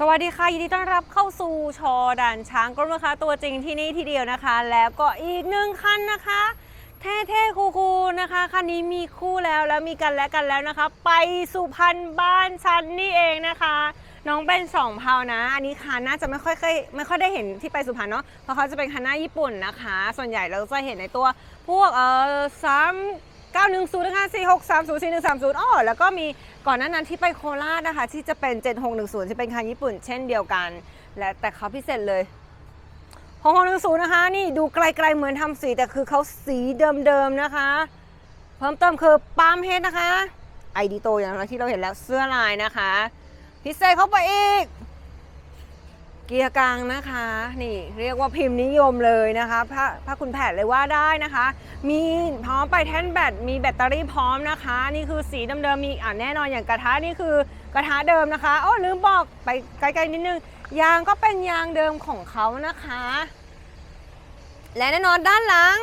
สวัสดีค่ะยินดีต้อนรับเข้าสู่ชอด่านช้างกรมนะคะ ตัวจริงที่นี่ทีเดียวนะคะ แล้วก็อีกหนึ่งคันนะคะ เท่ๆคูลๆนะคะคันนี้มีคู่แล้วแล้วมีกันและกันแล้วนะคะ ไปสุพรรณบ้านฉันนี่เองนะคะ น้องเป็นสองเพานะอันนี้คันน่าจะไม่ค่อยเคยไม่ค่อยได้เห็นที่ไปสุพรรณเนาะเพราะเขาจะเป็นคันหน้าญี่ปุ่นนะคะ ส่วนใหญ่เราจะเห็นในตัวพวกเออ 910นะคะ4630 4130อ๋อแล้วก็มีก่อนหน้านั้นที่ไปโคราชนะคะ ที่จะเป็น 7610ที่เป็นคันญี่ปุ่นเช่นเดียวกัน และแต่เขาพิเศษเลย6610 นะคะ นี่ดูไกลๆเหมือนทำสี แต่คือเขาสีเดิมๆนะคะ เพิ่มเติมคือปาล์มเฮดนะคะไอดีโตอย่างที่เราเห็นแล้วเสื้อลายนะคะ พิเศษเข้าไปอีก เกียร์กลางนะคะ นี่เรียกว่าพิมพ์นิยมเลยนะคะพระพระคุณแผนเลยว่าได้นะคะ มีพร้อมไปแท่นแบตมีแบตเตอรี่พร้อมนะคะ นี่คือสีเดิมๆมีอ่าแน่นอนอย่างกระทะนี่คือกระทะเดิมนะคะโอ้ลืมบอกไปไกลๆนิดนึงยางก็เป็นยางเดิมของเขานะคะ และแน่นอนด้านหลัง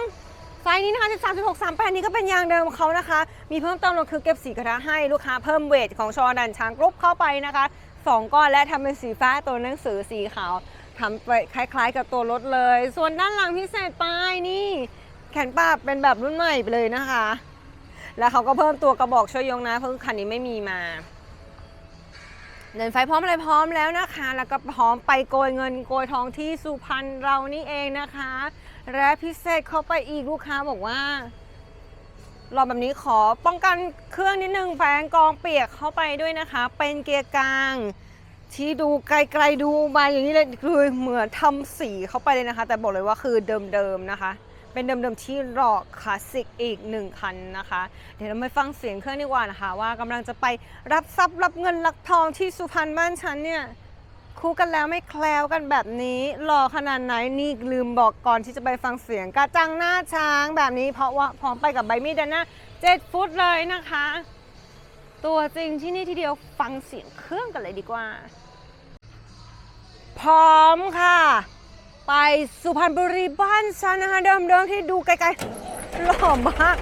ไซส์นี้นะคะ13 16 38นี้ก็เป็นยางเดิมของเขานะคะ มีเพิ่มเติมเราคือเก็บสีกระทะให้ลูกค้าเพิ่มเวทของชอดันช้างกรุ๊ปเข้าไปนะคะ สองก้อนและทำเป็นสีฟ้าตัวหนังสือสีขาวทำไปคล้าย ๆ กับตัวรถเลย ส่วนด้านหลังพิเศษไปนี่แขนปาบเป็นแบบรุ่นใหม่ไปเลยนะคะ แล้วเขาก็เพิ่มตัวกระบอกช่วยยกนะเพราะคันนี้ไม่มีมาเดินไฟพร้อมอะไรพร้อมแล้วนะคะ แล้วก็พร้อมไปโกยเงินโกยทองที่สุพรรณเรานี่เองนะคะ และพิเศษเข้าไปอีกลูกค้าบอกว่า รอบแบบนี้ขอป้องกันเครื่องนิดนึงแฟงกองเปียกเข้าไปด้วยนะคะ เป็นเกียร์กลางที่ดูไกลๆดูมาอย่างนี้เลยคือเหมือนทำสีเข้าไปเลยนะคะ แต่บอกเลยว่าคือเดิมๆนะคะ เป็นเดิมๆที่รอคลาสสิกอีกหนึ่งคันนะคะ เดี๋ยวเราไปฟังเสียงเครื่องดีกว่านะคะ ว่ากำลังจะไปรับทรัพย์รับเงินรับทองที่สุพรรณบ้านฉันเนี่ย คู่กันแล้วไม่แคล้วกันแบบนี้หล่อขนาดไหนนี่ลืมบอกก่อนที่จะไปฟังเสียงกระจังหน้าช้างแบบนี้เพราะว่าพร้อมไปกับใบมีดด้านหน้า7ฟุตเลยนะคะ ตัวจริงที่นี่ทีเดียวฟังเสียงเครื่องกันเลยดีกว่า พร้อมค่ะ ไปสุพรรณบุรีบ้านฉันนะคะเดิมๆที่ดูไกลๆหล่อมาก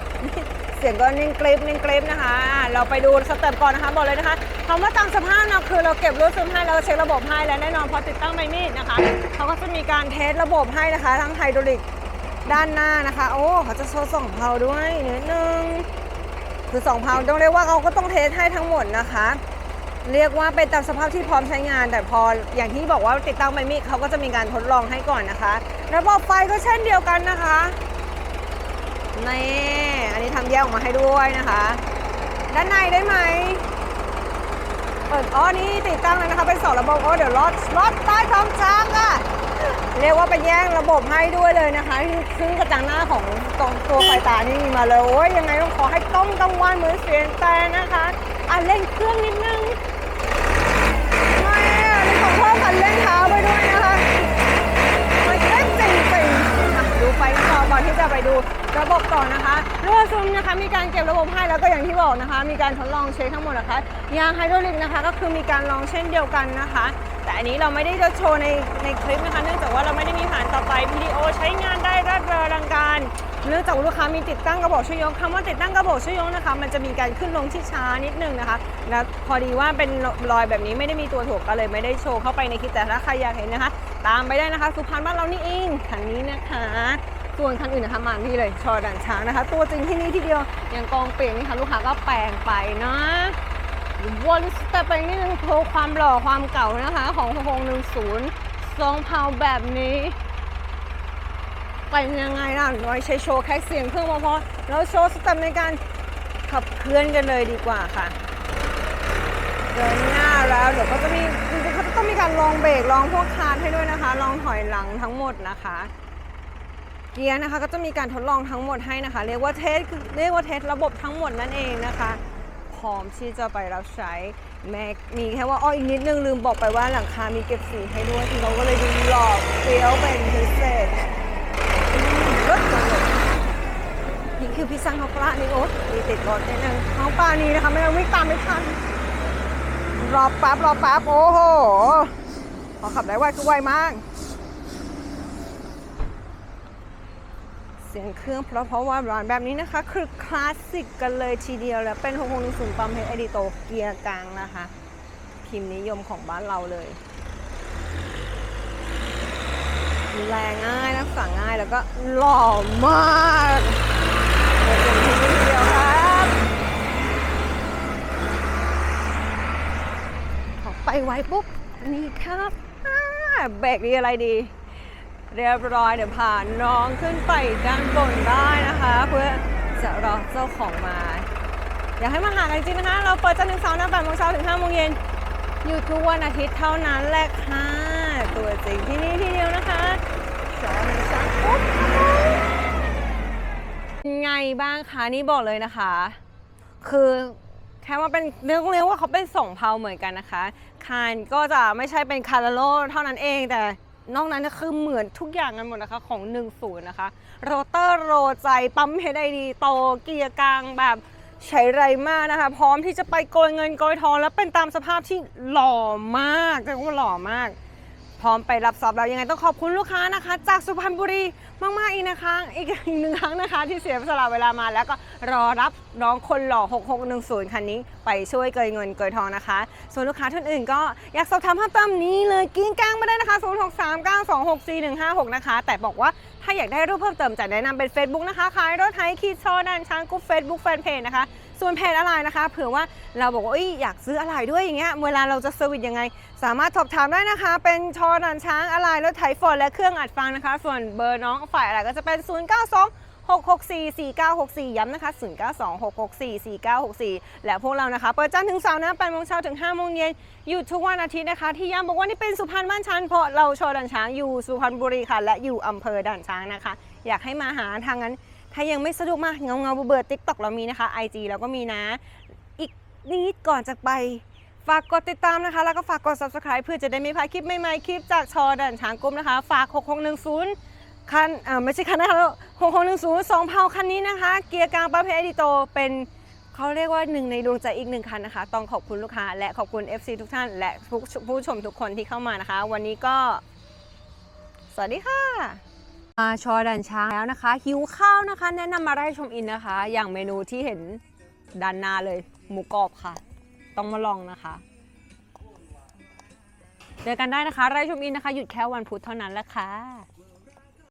สียงก็นิ่งกริบนิ่งกริบนะคะ เราไปดูสเต็ปก่อนนะคะ บอกเลยนะคะคำว่าตามสภาพเนาะคือเราเก็บรูปซึมให้เราเช็คระบบให้และแน่นอนพอติดตั้งใบมีดนะคะเขาก็จะมีการเทสระบบให้นะคะ ทั้งไฮดรอลิกด้านหน้านะคะ โอ้เขาจะโชว์สองเพาด้วยนิดนึงคือสองเพาต้องเรียกว่าเขาก็ต้องเทสให้ทั้งหมดนะคะ เรียกว่าเป็นตามสภาพที่พร้อมใช้งาน แต่พออย่างที่บอกว่าติดตั้งใบมีดเขาก็จะมีการทดลองให้ก่อนนะคะระบบไฟก็เช่นเดียวกันนะคะ นี่อันนี้ทำแยกออกมาให้ด้วยนะคะ ด้านในได้ไหมเปิดอ๋อนี่ติดตั้งแล้วนะคะเป็นสองระบบโอ้เดี๋ยวรถรถใต้ท้องช้างอะเรียกว่าไปแย่งระบบให้ด้วยเลยนะคะซึ่งกระจังหน้าของตรงตัวไฟตานี่มีมาเลยโอ้ยยังไงต้องขอให้กล้องกังวานเหมือนเสียงแต่นะคะอะเล่นเครื่องนิดนึงไม่อะนี่ขอโทษคันเล่นเท้าไปด้วยนะคะ จะไปดูระบบก่อนนะคะรั่วซึมนะคะ มีการเก็บระบบให้แล้วก็อย่างที่บอกนะคะ มีการทดลองเช็คทั้งหมดนะคะยางไฮดรอลิกนะคะ ก็คือมีการลองเช่นเดียวกันนะคะ แต่อันนี้เราไม่ได้จะโชว์ในในคลิปนะคะ เนื่องจากว่าเราไม่ได้มีผ่านต่อไปวิดีโอใช้งานได้รัดเรอรังการเนื่องจากลูกค้ามีติดตั้งกระบอกช่วยยกคำว่าติดตั้งกระบอกช่วยยกนะคะ มันจะมีการขึ้นลงที่ช้านิดนึงนะคะแล้วพอดีว่าเป็นรอยแบบนี้ไม่ได้มีตัวถ่วงก็เลยไม่ได้โชว์เข้าไปในคลิปแต่ถ้าใครอยากเห็นนะคะ ตามไปได้นะคะ สุพรรณบ้านเรานี่เองคันนี้นะคะ ส่วนคันอื่นนะคะมานี่เลยชอดันช้างนะคะ ตัวจริงที่นี่ทีเดียวอย่างกองเปลี่ยนนี่ค่ะลูกค้าก็แปลงไปนะวนสเต็ปไปนิดนึงโชว์ความหล่อความเก่านะคะ ของหงหนึ่งศูนย์สองเผาแบบนี้เป็นยังไงล่ะเราใช้โชว์แค่เสียงเครื่องพอๆแล้วโชว์สเต็ปในการขับเคลื่อนกันเลยดีกว่าค่ะเดินหน้าแล้วเดี๋ยวเขาจะมีจริงๆเขาจะต้องมีการลองเบรกลองพวกคาร์ทให้ด้วยนะคะ ลองถอยหลังทั้งหมดนะคะ เกียร์นะคะก็จะมีการทดลองทั้งหมดให้นะคะ เรียกว่าเทสเรียกว่าเทสระบบทั้งหมดนั่นเองนะคะพร้อมที่จะไปรับใช้แม็กมีแค่ว่าอ้ออีกนิดนึงลืมบอกไปว่าหลังคามีเก็บสีให้ด้วยที่เขาก็เลยดูหล่อเฟี้ยวเป็นพิเศษรถจังเลยนี่คือพี่ซังเขาปลานี่โอ๊ตมีติดรถนิดนึงน้องปลานี่นะคะไม่ต้องวิ่งตามไม่ทันรอแป๊บรอแป๊บโอ้โหพอขับได้ไวคือไวมาก เสียงเครื่องเพราะเพราะว่าร้านแบบนี้นะคะ คือคลาสสิกกันเลยทีเดียวแล้วเป็น6 6 1 0ปัมเฮดอดิโตเกียร์กลางนะคะ พิมพ์นิยมของบ้านเราเลยดูแลง่ายนักษาง่ายแล้วก็หล่อมากเดียวครับขอไปไว้ปุ๊บนี่ครับเบรกดีอะไรดี เรียบร้อยเดี๋ยวพานน้องขึ้นไปด้านบนได้นะคะ เพื่อจะรอเจ้าของมา อยากให้มาหากันจริงๆนะคะ เราเปิดจันทร์ถึงเสาร์นะ8โมงเช้าถึง5โมงเย็นอยู่ทุกวันอาทิตย์เท่านั้นแหละค่ะตัวจริงที่นี่ที่เดียวนะคะจอหนึ่งสามปุ๊บไงบ้างคะนี่บอกเลยนะคะ คือแค่ว่าเป็นเรื่องเรียกว่าเขาเป็นสองเพาเหมือนกันนะคะ คานก็จะไม่ใช่เป็นคาร์โลเท่านั้นเองแต่ นอกนั้นก็คือเหมือนทุกอย่างกันหมดนะคะของ 1 0 นะคะ โรเตอร์โรใจปั๊มเฮดไอดีโตเกียร์กลางแบบใช้ไรมากนะคะ พร้อมที่จะไปโกยเงินโกยทอง แล้วเป็นตามสภาพที่หล่อมากเรียกว่าหล่อมาก พร้อมไปรับทรัพย์แล้วยังไงต้องขอบคุณลูกค้านะคะ จากสุพรรณบุรีมากๆอีกนะคะ อีกอีกหนึ่งครั้งนะคะ ที่เสียสละเวลามา แล้วก็รอรับน้องคนหล่อ 6610 คันนี้ ไปช่วยเกยเงินเกยทองนะคะ ส่วนลูกค้าท่านอื่นก็อยากสอบถามเพิ่มเติมนี้เลยกิ้งก้างมาได้นะคะ 0639264156 นะคะ แต่บอกว่าถ้าอยากได้รูปเพิ่มเติมจะแนะนำเป็น Facebook นะคะขายรถไถขีดชอดันช้างกุ๊ป Facebook แฟนเพจนะคะ ส่วนเพจอะไรนะคะ เผื่อว่าเราบอกว่าอยอยากซื้ออะไรด้วยอย่างเงี้ยเวลาเราจะเซอร์วิสยังไง สามารถสอบถามได้นะคะ เป็นชอนันช้างอะไรรถไถฟอร์ดและเครื่องอัดฟังนะคะ ส่วนเบอร์น้องฝ่ายอะไรก็จะเป็น 0 9 2 6 6 4 4 9 6 4 ย้ำนะคะ 0 9 2 6 6 4 4 9 6 4 และพวกเรานะคะ เปิดจันทร์ถึงเสาร์นะ8โมงเช้าถึง5โมงเย็นหยุดทุกวันอาทิตย์นะคะ ที่ย้ำบอกว่านี่เป็นสุพรรณบ้านชันเพราะเราชอดันช้างอยู่สุพรรณบุรีค่ะ และอยู่อำเภอด่านช้างนะคะ อยากให้มาหาทางนั้น ถ้ายังไม่สะดวกมากเงาเงาเบื่อติ๊กต็อกเรามีนะคะ IG เราก็มีนะ อีกนิดก่อนจากไปฝากกดติดตามนะคะ แล้วก็ฝากกด subscribe เพื่อจะได้ไม่พลาดคลิปใหม่ๆ คลิปจากชอดันช้างกุ้มนะคะ ฝาก 6610 คันอ่อไม่ใช่คันนะคะ6610 2เผาคันนี้นะคะ เกียร์กลางประเภทอดิโตเป็นเขาเรียกว่าหนึ่งในดวงใจอีกหนึ่งคันนะคะ ต้องขอบคุณลูกค้า และขอบคุณ FC ทุกท่าน และผู้ชมทุกคนที่เข้ามานะคะ วันนี้ก็ สวัสดีค่ะ มาชอดันช้างแล้วนะคะ หิวข้าวนะคะ แนะนำมาไร่ชมอินนะคะ อย่างเมนูที่เห็นด้านหน้าเลย หมูกรอบค่ะ ต้องมาลองนะคะเจอกันได้นะคะ ไร่ชมอินนะคะ หยุดแค่วันพุธเท่านั้นแหละค่ะ